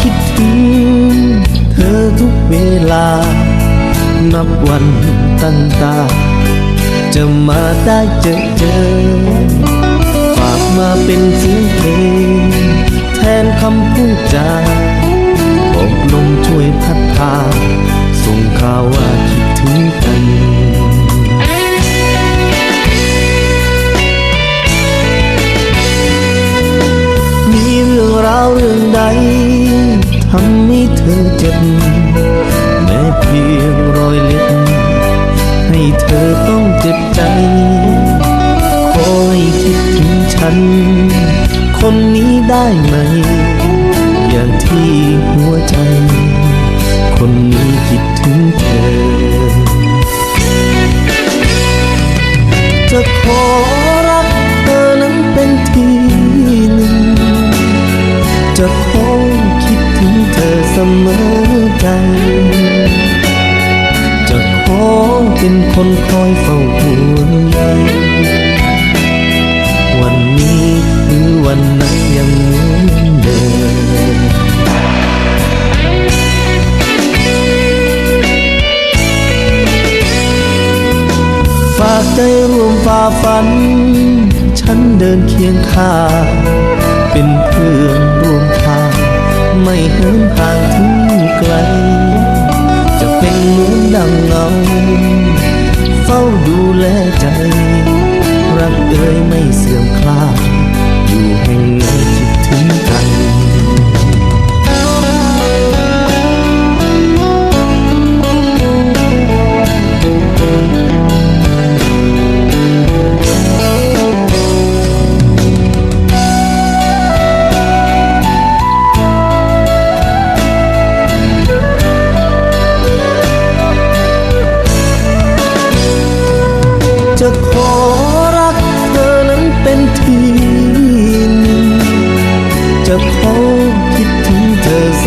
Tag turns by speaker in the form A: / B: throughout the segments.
A: คิดถึงเธอทุกเวลา นับวันตั้งตา จะมาได้เจอเจอ ฝากมาเป็นเสียงเพลงแทนคำพูดจาบอกลมช่วยพัดพาส่งข่าวว่าคิดถึงกันำให้เธอเจ็บแม้เพียงรอยเล็บให้เธอต้องเจ็บใจ คอยคิดถึงฉัน คนนี้ได้ไหม อย่างที่หัวใจ คนนี้คิดถึงเธอ เป็นคนคอยเฝ้าห่วงใยวันนี้หรือวันไหนยังเหมือนเดิมฝากใจร่วมฝ่าฝัน ฉันเดินเคียงข้างเป็นเพื่อนร่วมทาง ไม่เหินห่างถึงไกล จะเป็นเหมือนดังเงา เฝ้าดูแลใจ รักเอ่ยไม่เสื่อมคลายอยู่แห่ง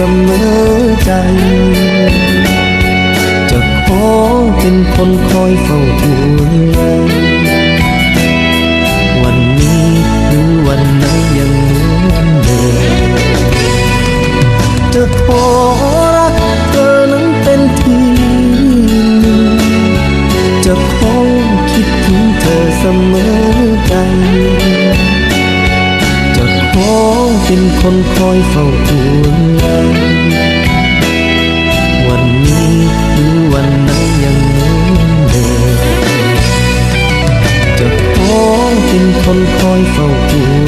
A: สมอใจ จะขอเป็นคนคอยเฝ้าห่วงใยวันนี้หรือวันไหนยังเหมือนเดิมจะขอรักเธอนั้นเป็นที่หนึ่งจะขอคิดถึงเธอเสมอใจจะขอเป็นคนคอยเฝ้าห่วงใย faltou.